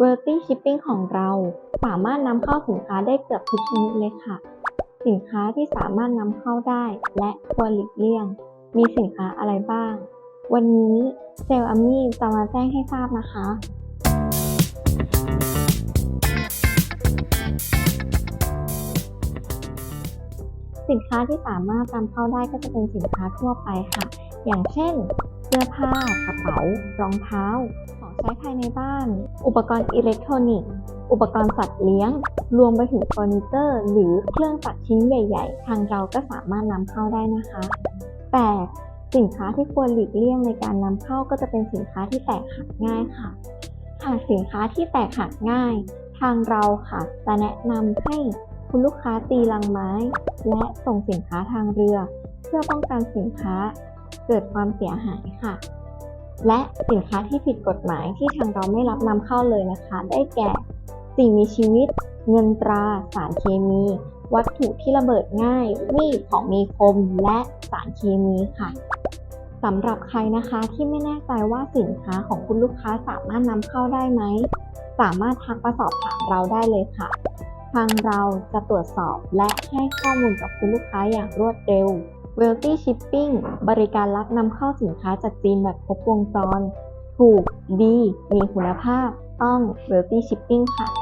r o y a l t y Shipping ของเราสามารถนำเข้าสินค้าได้เกือบทุกชนิดเลยค่ะ สินค้าที่สามารถนำเข้าได้และควรหลีกเลี่ยง มีสินค้าอะไรบ้าง วันนี้เซลล์อามี่จะมาแจ้งให้ทราบนะคะสินค้าที่สามารถนำเข้าได้ก็จะเป็นสินค้าทั่วไปค่ะ อย่างเช่น เสื้อผ้ากระเป๋ารองเท้า ใช้ภายในบ้าน อุปกรณ์อิเล็กทรอนิกส์ อุปกรณ์สัตว์เลี้ยง รวมไปถึงเฟอร์นิเจอร์ หรือเครื่องตัดชิ้นใหญ่ ๆ ทางเราก็สามารถนำเข้าได้นะคะ แต่สินค้าที่ควรหลีกเลี่ยงในการนำเข้าก็จะเป็นสินค้าที่แตกหักง่ายค่ะ หากสินค้าที่แตกหักง่าย ทางเราค่ะ จะแนะนำให้คุณลูกค้าตีลังไม้ และส่งสินค้าทางเรือ เพื่อป้องกันสินค้าเกิดความเสียหายค่ะ และสินค้าที่ผิดกฎหมายที่ทางเราไม่รับนำเข้าเลยนะคะ ได้แก่ สิ่งมีชีวิต เงินตรา สารเคมี วัตถุที่ระเบิดง่ายมีดของมีคม และสารเคมีค่ะสำหรับใครนะคะที่ไม่แน่ใจว่าสินค้าของคุณลูกค้าสามารถนำเข้าได้ไหม สามารถทักมาสอบถามเราได้เลยค่ะ ทางเราจะตรวจสอบและให้ข้อมูลกับคุณลูกค้าอย่างรวดเร็ว w e l t y Shipping บริการรับนำเข้าสินค้าจากจีนแบบครบวงจร ถูก ดี มีคุณภาพ ต้อง w e l t y Shipping ค่ะ